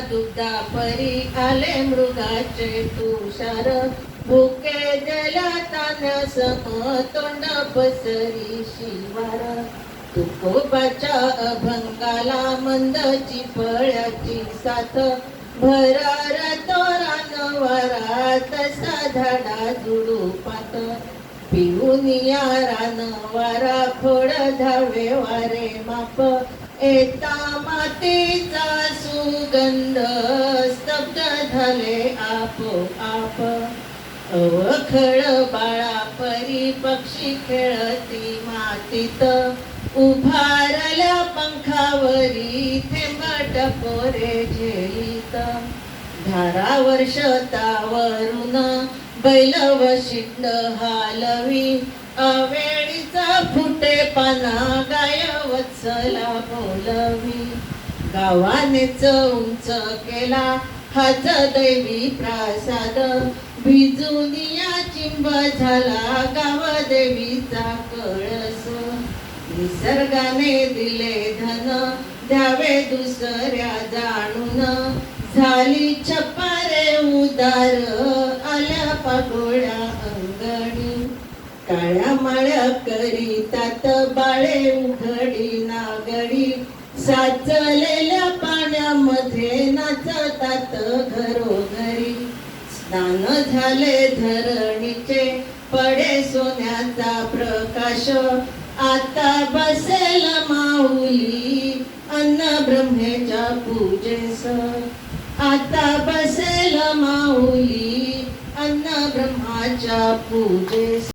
दुग्धा परी आले मृगाचे तुषार. भुके जला तान्या सम तोंड पसरी शिवार. तुकोबाच्या अभंगाला मंदची फळ्याची साथ. भरार तोरान वारा तसा धाडा जुडू पात. पिऊन या रान वारा फोड धावे वारे माप. येता मातीचा सुगंध स्तब्ध झाले आपोआप अवखळ बाळा परी पक्षी खेळती मातीत. उभारल्या पंखावरी थेंबट पोरे झेलीत. धारा वर्षतावरून बैल व शिंड हालवी. अवेळीचा फुटे पाना गायवत्सला बोलवी. गावाने उंच केला. हाच देवी प्रासाद. भिजून या चिंब झाला. गाव देवीचा कळस. निसर्गाने दिले धन. द्यावे दुसऱ्या जाणून. झाली छपारे उदार. आल्या पागोळ्या अंगणी. काळ्या माळ्या करीतात. साचलेल्या पाण्यामध्ये नाचतात घरोघरी. स्नान झाले धरणीचे पडे सोन्याचा प्रकाश. आता बसेल माऊली अन्न ब्रह्मेच्या पूजेस. आता बसेल माऊली अन्न ब्रह्माच्या पूजेस.